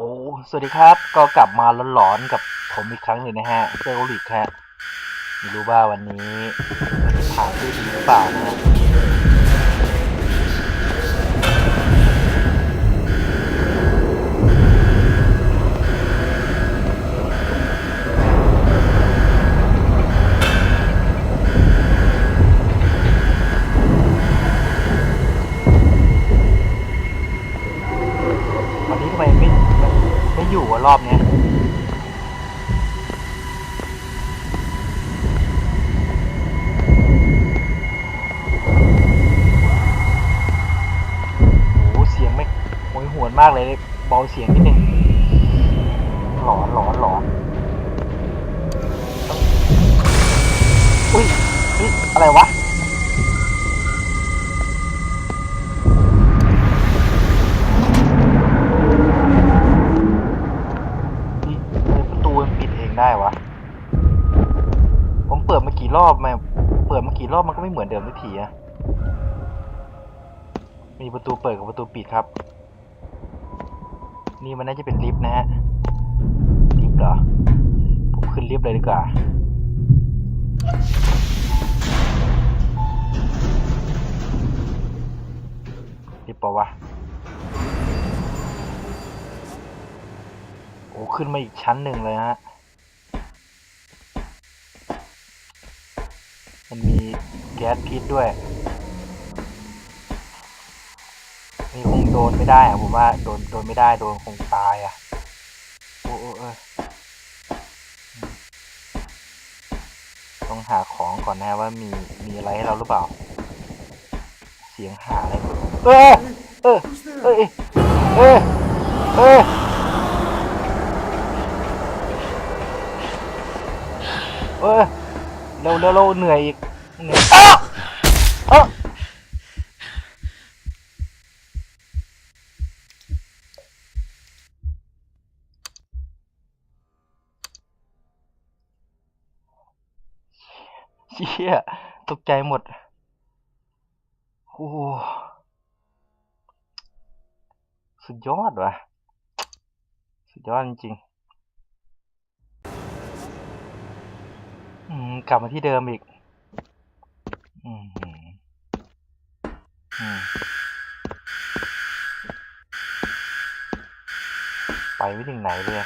โอ้ สวัสดีครับ ก็กลับมาหลอนๆกับผมอีกครั้งหนึ่งนะฮะเซอร์ลิกฮะไม่รู้ว่าวันนี้มันจะผ่านด้วยดีหรือเปล่านะ รอบนี้โอ้เสียงไม่โหยหวนมากเลยเบาเสียงนิดนึง ก็ไม่เหมือนเดิมทุกทีอะมีประตูเปิดกับประตูปิดครับ นี่มันน่าจะเป็นลิฟต์นะฮะ ลิฟต์เหรอ ผมขึ้นลิฟต์เลยดีกว่า ลิฟต์ปะวะ โอ้ ขึ้นมาอีกชั้นหนึ่งเลยฮะ มันมีแก๊สพิษด้วย นี่คงโดนไม่ได้อะผมว่าโดนโดนไม่ได้โดนคงตายอะ โอ้โอ้เออต้องหาของก่อนนะว่ามีมีอะไรให้เราหรือเปล่า เสียงหาอะไรเออเออเออเออเออเออเร็วเร็วเร็วเหนื่อยอีก เหนื่อยอ้าวอ้าวเชี่ยตกใจหมด โอ้โหสุดยอดว่ะ สุดยอดจริงๆกลับมาที่เดิมอีก อืมอืมไปไม่ถึงไหนเลย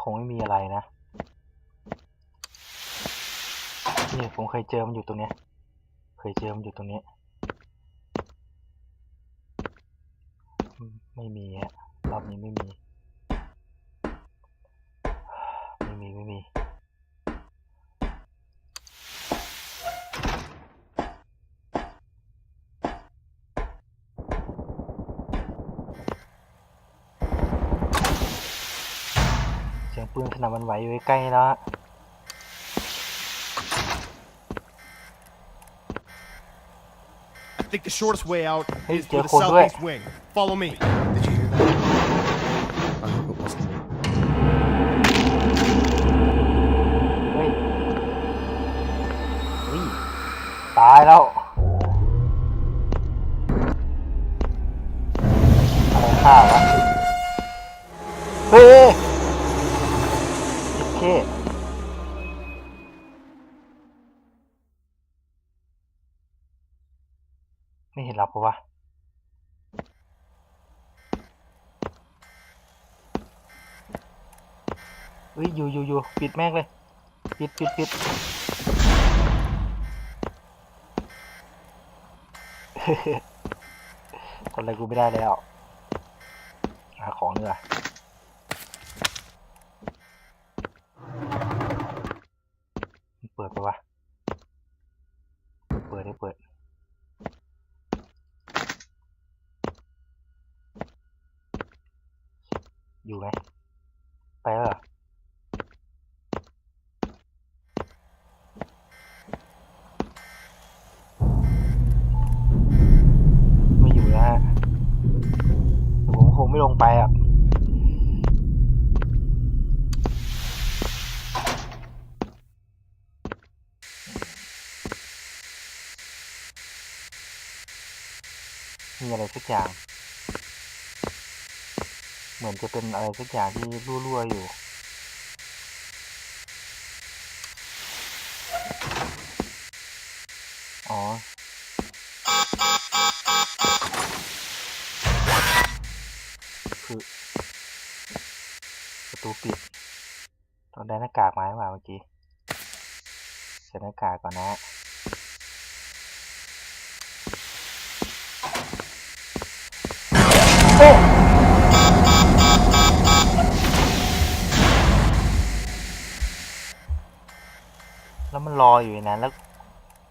คงไม่มีอะไรนะ นี่ผมเคยเจอมันอยู่ตรงเนี้ย เคยเจอมันอยู่ตรงเนี้ยไม่มีฮะรอบนี้ไม่มี ไม่มี ไม่มี นขนาดมันไหวอยู่ใกล้ๆแล้วฮะ I think the shortest way out Hey, is through the careful, do it. southeast wing. Follow me. Did you hear that? I hope it wasn't. เฮ้ยเฮ้ยตายแล้วอะไรฆ่าวะเฮ้ย ปะวะเฮ้ยอยู่อยู่อยู่ปิดแม่งเลย ปิดปิดปิดทำอะไรกูไม่ได้แล้ว หาของดีกว่ามันปิดปะวะ เปิดได้เปิด อยู่ไหมไปแล้วเหรอไม่อยู่แล้วฮะแต่ผมคงไม่ลงไปอะมีอะไรสักอย่าง เหมือนจะเป็นอะไรสักอย่างที่รั่วๆอยู่ อ๋อ คือ ประตูปิดต้องได้หน้ากากมาให้มาเมื่อกี้ใส่หน้ากากก่อนนะฮะโอ้ แล้วมันรออยู่ในนั้น แล้ว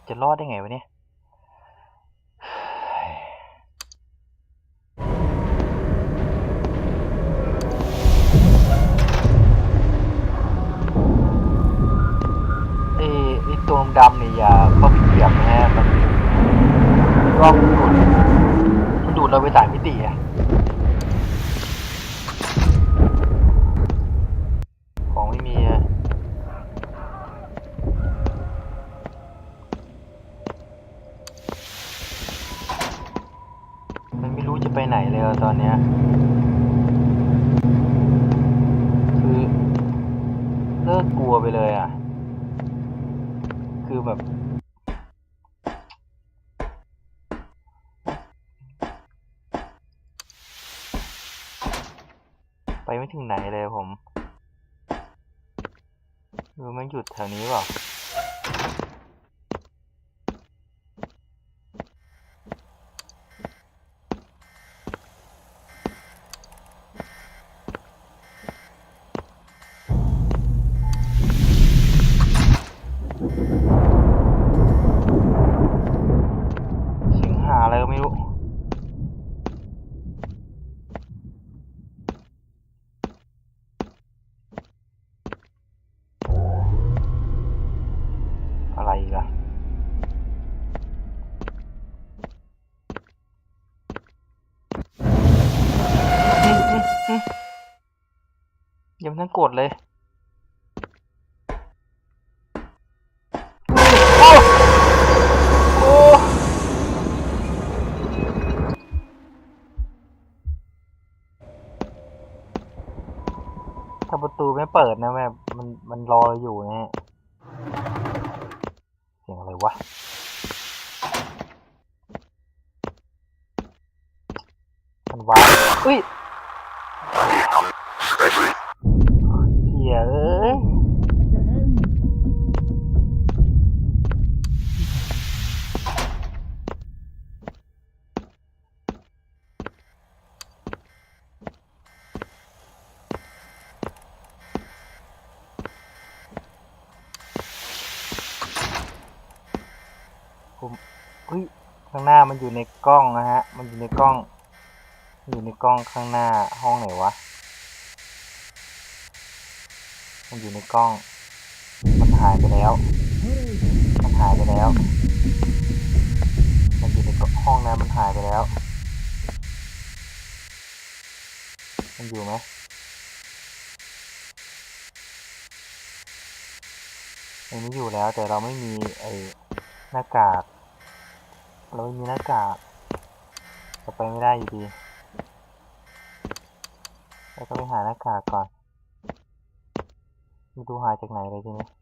จะรอดได้ไงวะเนี่ยไอ้ไอ้ตัวดำเนี่ยอย่าเข้าไปเหยียบนะฮะมันรอบดูดมันดูดเราไปสายมิติอะของไม่มีอะมัน ไปไหนเลยตอนเนี้ยคือเลิกกลัวไปเลยอะ คือแบบ ไปไม่ถึงไหนเลยผมหรือมันหยุดแถวนี้เปล่า ยังกดเลยโอ้โอ้ถ้าประตูไม่เปิดนะแม่มันมันรออยู่นะฮะเสียงอะไรวะมันว้าวเฮ้ยเฮียเอ้ยผมเฮ้ย ข้างหน้ามันอยู่ใน กล้องนะฮะ มันอยู่ในกล้อง อยู่ในกล้องข้างหน้าห้องไหนวะ มันอยู่ในกล้อง มันหายไปแล้ว มันหายไปแล้ว มันอยู่ในห้องนั้นมันหายไปแล้ว มันอยู่ไหมมันไม่อยู่แล้วแต่เราไม่มีไอ้หน้ากาก เราไม่มีหน้ากาก จะไปไม่ได้อยู่ดีเราต้องไปหาหน้ากากก่อน ไม่ดูหาจากไหนเลยทีนี้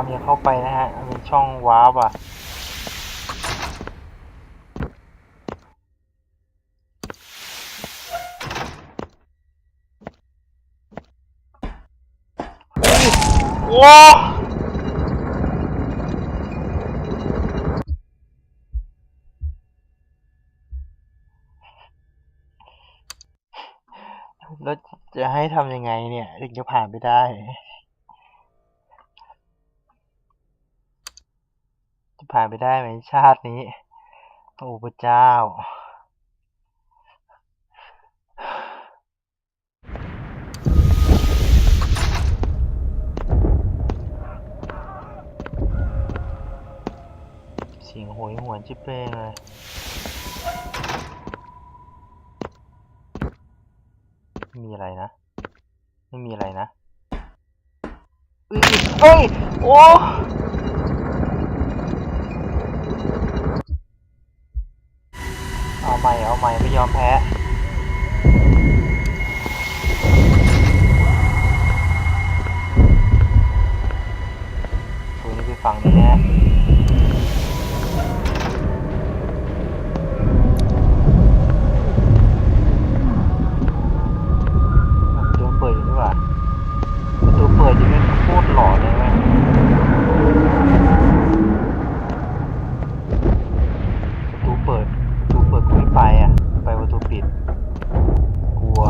ดำอย่าเข้าไปนะฮะมันเป็นช่องว้าร์ปอะโอ้แล้วจะให้ทำยังไงเนี่ย ถึงจะผ่านไปได้ จะ ผ่านไปได้ไหมชาตินี้ โอ้พระเจ้า เสียงโหยหวนชิบเป้เลยไม่มีอะไรนะ ไม่มีอะไรนะเอ้ยเอ้ยโอ้ เอา ใหม่เอใหม่ไม่ยอมแพ้ฝั่งนี้ฮะ ประตูเปิดอยู่นี่หว่าประตูเปิดอยู่นี่โคตรหลอนเลยแม่งประตูเปิด ประตูเปิดกูไม่ไปอะ ไปประตูปิด กลัว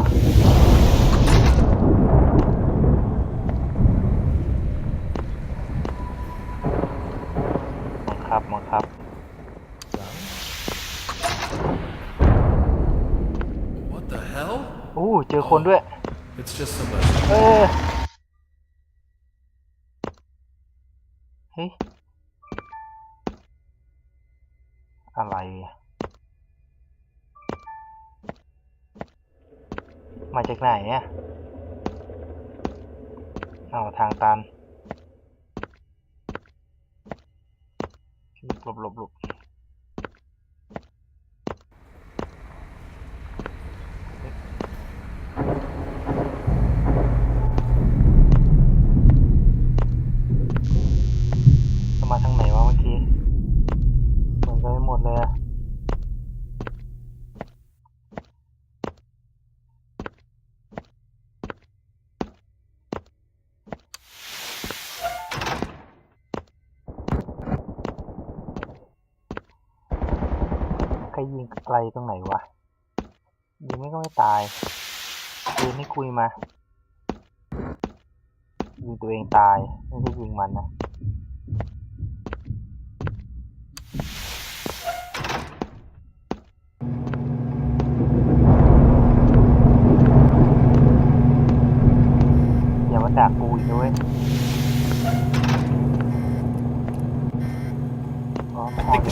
บังคับบังคับ What the hell? อู้เจอคนด้วย It's just somebody. เออ เฮ้ย อะไรอะมา จากไหนเนี่ยเอาทางตันหลบหลบหลบจะมาทางไหนวะเมื่อกี้เหมือนกันไปหมดเลยอะใคร ยิงอะไรตรงไหนวะ ยิงไม่ก็ไม่ตายปืนให้คุยมา ยิงตัวเองตาย ไม่ได้ยิงมันนะอย่ามาด่ากูอีกด้วย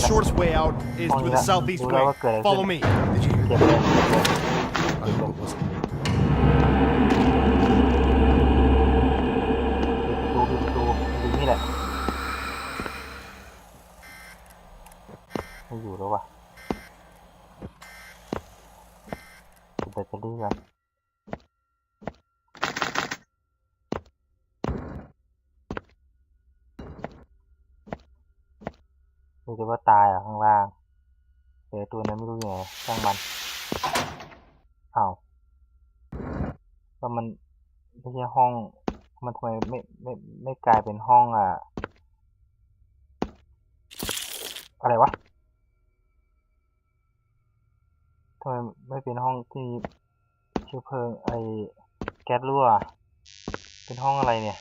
shortest way out is through the southeast way. Follow me. ดูจะว่าตายอะข้างล่างเดี๋ยวตัวนั้นไม่รู้อยู่ไหนช่างมันอ้าวแล้วมันไม่ใช่ห้อง มันทำไมไม่ไม่ไม่กลายเป็นห้องอะ อะไรวะทำไมไม่เป็นห้องที่เชื้อเพลิงไอแก๊สรั่ว เป็นห้องอะไรเนี่ย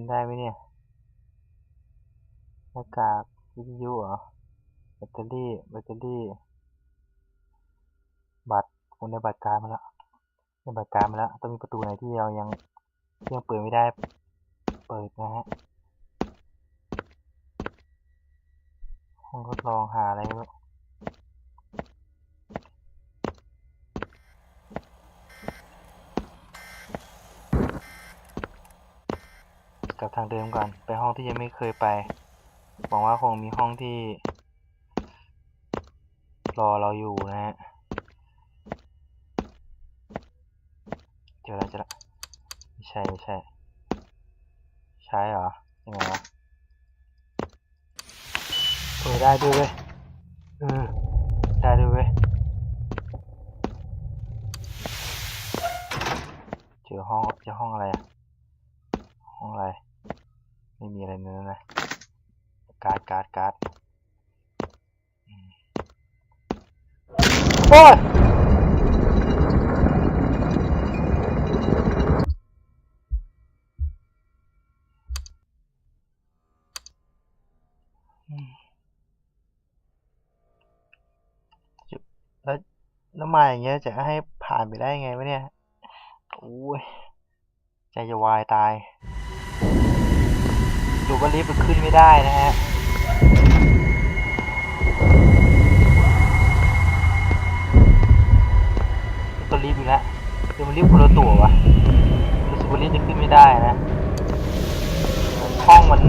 ทิ้งได้ไหมเนี่ย หน้ากากวิทยุเหรอ แบตเตอรี่ แบตเตอรี่ บัตรผมได้บัตรการมาแล้วได้บัตรการมาแล้ว ต้องมีประตูไหนที่เรายังที่ยังเปิดไม่ได้ เปิดนะฮะ ห้องทดลองหาอะไรไม่รู้ับทางเดิมก่อน ไปห้องที่ยังไม่เคยไปหวังว่าคงมีห้องที่ รอเราอยู่นะฮะเจอแล้วเจอแล้วไม่ใช่ไม่ใช่ ใช่เหรอยังไงวะเปิดได้ด้วยเว้ยเออได้ด้วยเว้ยเจอห้องเจอห้องอะไรอะห้องอะไร ไม่มีอะไรในนั้นนะการ์ดการ์ดการ์ดโอ้ยแล้วแล้วมาอย่างเงี้ยจะให้ผ่านไปได้ไงวะเนี่ย โอ้ย ใจจะวายตาย ดูว่าลิฟต์มันขึ้นไม่ได้นะฮะตัวลิฟต์อีกแล้วเดี๋ยวมันลิฟต์คนละตัววะรู้สึกว่าลิฟต์จะขึ้นไม่ได้นะห้องมัน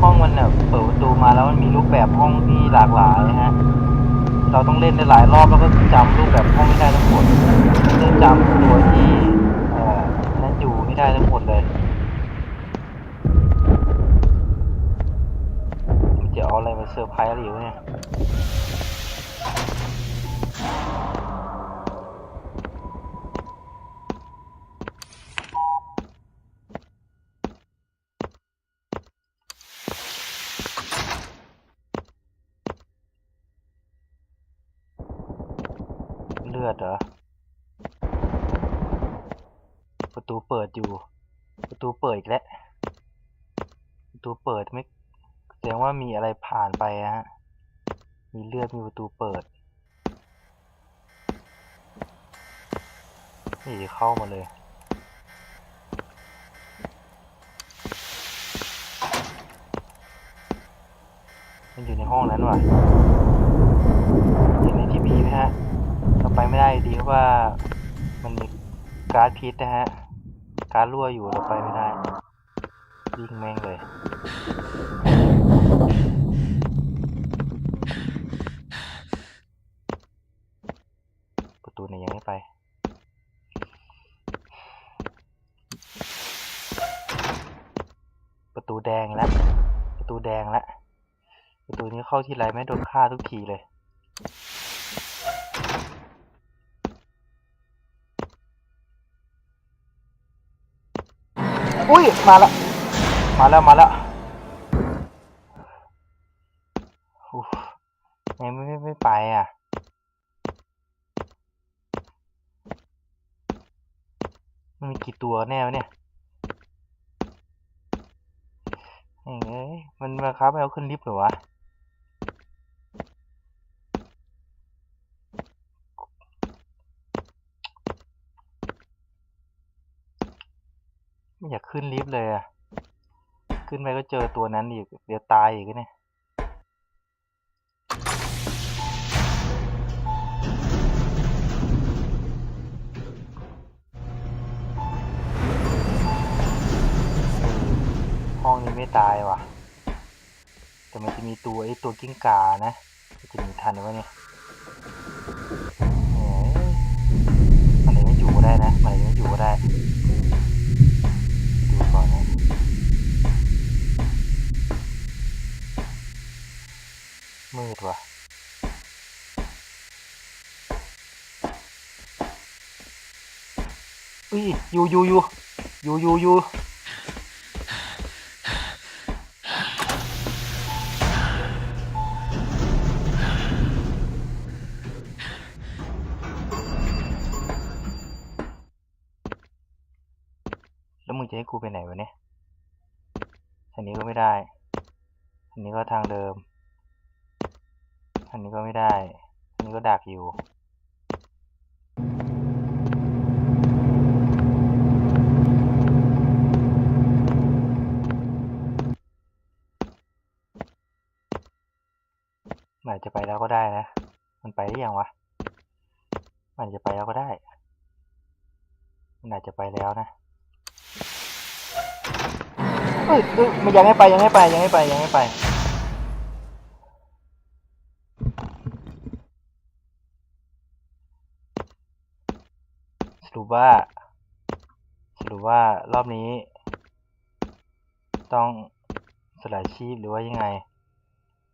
ห้องมันเนี่ยเปิดประตูมาแล้วมันมีรูปแบบห้องที่หลากหลายนะฮะเราต้องเล่นได้หลายรอบแล้วก็จำรูปแบบห้องไม่ได้ทั้งหมดต้องจำตัวที่นั้นอยู่ไม่ได้ทั้งหมดเลย มันจะ เอาอะไรมาเซอร์ไพรส์อะไรอยู่เนี่ยเลือดเหรอประตูเปิดอยู่ ประตูเปิดอีกแล้ว ประตูเปิดไม่แสดงว่ามีอะไรผ่านไปอะฮะ มีเลือดมีประตูเปิด นี่เข้ามาเลย มันอยู่ในห้องนั้นว่ะเห็นในทีวีไหมฮะเราไปไม่ได้ดีเพราะว่ามันมีการ์ดพิษนะฮะ การ์ดรั่วอยู่เราไปไม่ได้วิ่งแม่งเลย ประตูไหนยังไม่ไป ประตูแดงแล้ว ประตูแดงแล้ว ประตูนี้ เข้าที่ไรไม่โดนฆ่าทุกทีเลยอุ้ย มาแล้วมาแล้ว มาแล้วอุ๊ยยังไม่ไม่ไม่ไปอะ มันมีกี่ตัวแน่วเนี่ยเอ้ยมันมาครับให้เอาขึ้นลิฟต์หรอวะ ไม่อยากขึ้นลิฟต์เลยอะขึ้นไปก็เจอตัวนั้นอีก เดี๋ยวตายอีกเนี่ยห้องนี้ไม่ตายว่ะ แต่มันจะมีตัวไอ้ตัวกิ้งก่านะ จะมีทันวะเนี่ย อยอยู่อยู่อยู่อยู่อยู่อยู่แล้วมึงจะให้กูไปไหนวะเนี่ยทางนี้ก็ไม่ได้ทางนี้ก็ทางเดิมทางนี้ก็ไม่ได้ทางนี้ก็ดักอยู่ มันาจจะไปแล้วก็ได้นะ มันไปหรือยังวะ มันาจจะไปแล้วก็ได้ มันอาจจะไปแล้วนะเอ้ยเอ้ยมันยังไม่ไปยังไม่ไปยังไม่ไปยังไม่ไป สรุปว่า สรุปว่ารอบนี้ ต้องสลายชีพหรือว่ายังไง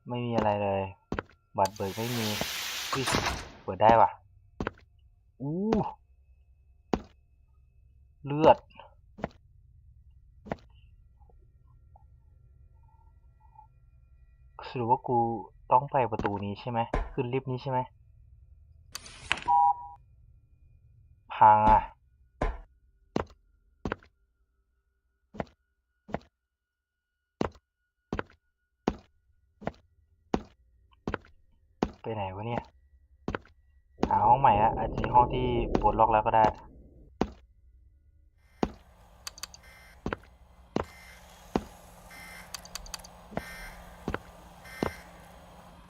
ไม่มีอะไรเลย บัตรเบิกไม่มีอุ๊ยเปิดได้ว่ะอู้เลือด สรุปว่ากูต้องไปประตูนี้ใช่ไหม ขึ้นลิฟต์นี้ใช่ไหม พังอะ ไปไหนวะเนี่ย หาห้องใหม่อะอาจจะห้องที่ปลดล็อ ก็ได้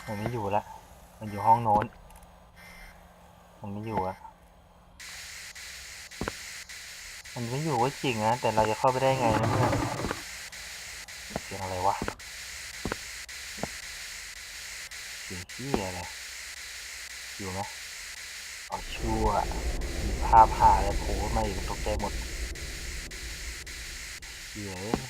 มันไม่อยู่ละ มันอยู่ห้องโน้น มันไม่อยู่อะมันไม่อยู่ก็จริงนะ แต่เราจะเข้าไปได้ไงนะเมื่อเสียงอะไรวะ เสียงขี้ยอะไร อยู่ไหมเอชัวมี ภาพหาแล้วโผล่มาอีกตกใจหมดเหี้ยเอ้ย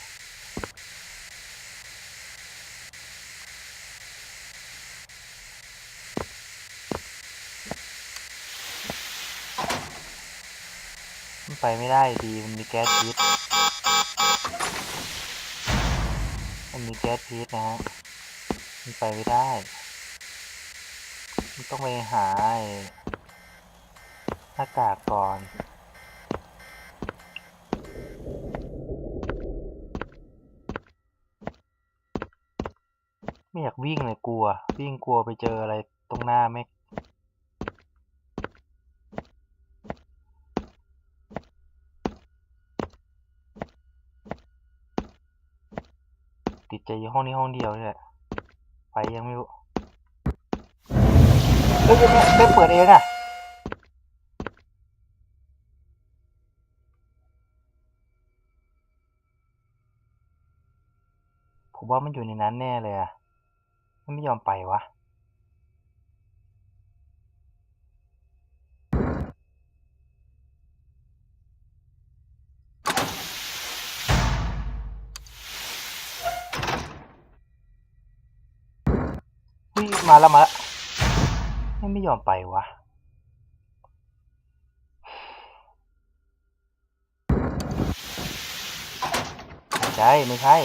มันไปไม่ได้ดีมันมีแก๊สพิษมันมีแก๊สพิษนะฮะมันไปไม่ได้ มันต้องไปหาไอ หน้ากากก่อนไม่อยากวิ่งเลยกลัว วิ่งกลัวไปเจออะไรตรงหน้าไม่ติดใจอยู่ห้องนี้ห้องเดียวนี่แหละไปยังไม่รู้เฮ้ยไม่ไม่เปิดเองอะามันอยู่ในนั้นแน่เลยอะมันไม่ยอมไปวะ อุ้ยมาแล้วมาแล้วไม่ไม่ยอมไปวะใช่ไม่ใช่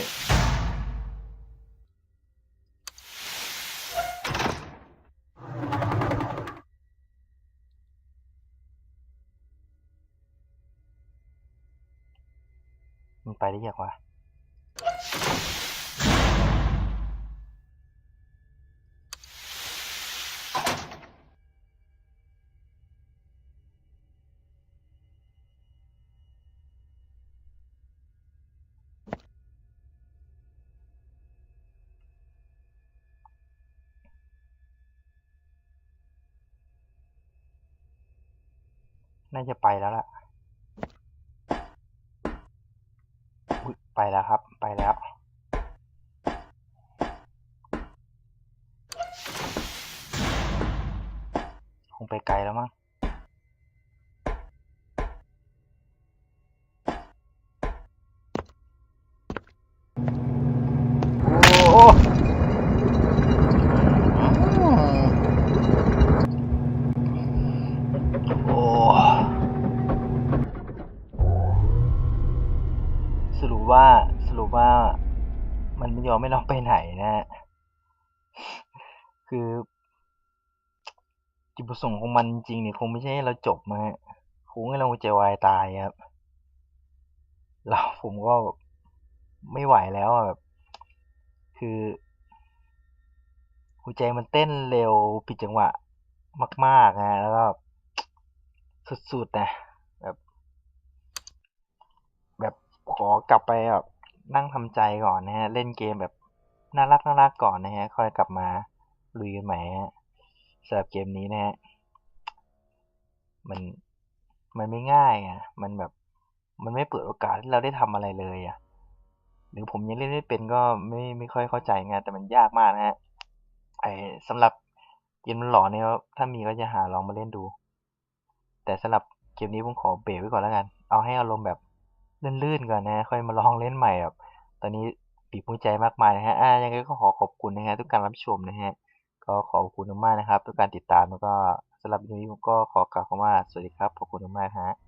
ไปได้ยังวะน่าจะไปแล้วล่ะ อุ๊ย ไปแล้วครับ ไปแล้ว คงไปไกลแล้วมั้ง ประสงค์ของมันจริงเนี่ยคงไม่ใช่ให้เราจบมาฮะคงให้เราหัวใจวายตายครับ เราผมก็ไม่ไหวแล้วอะแบบ คือ หัวใจมันเต้นเร็วผิดจังหวะ มากๆนะแล้วก็สุดๆนะแบบ แบบขอกลับไปแบบนั่งทำใจก่อนนะฮะ เล่นเกมแบบน่ารักน่ารักก่อนนะฮะ ค่อยกลับมาลุยกันใหม่ฮะ สำหรับเกมนี้นะฮะ มันมันไม่ง่ายอะ มันแบบมันไม่เปิดโอกาสให้เราได้ทำอะไรเลยอะ หรือผมยังเล่นไม่เป็นก็ไม่ไม่ค่อยเข้าใจไงแต่มันยากมากนะฮะ ไอสำหรับเกมมันหลอนเนี่ยถ้ามีก็จะหาลองมาเล่นดู แต่สำหรับเกมนี้ผมขอเบรกไว้ก่อนแล้วกัน เอาให้อารมณ์แบบลื่นๆก่อนนะ ค่อยมาลองเล่นใหม่แบบ ตอนนี้ปีกหัวใจมากมายนะฮะ อ่ายังไงก็ขอขอบคุณนะฮะทุกการรับชมนะฮะ ก็ขอบคุณมากนะครับทุกการติดตามแล้วก็สำหรับวันนี้ผมก็ขอกล่าวคำว่าสวัสดีครับขอบคุณมากฮะ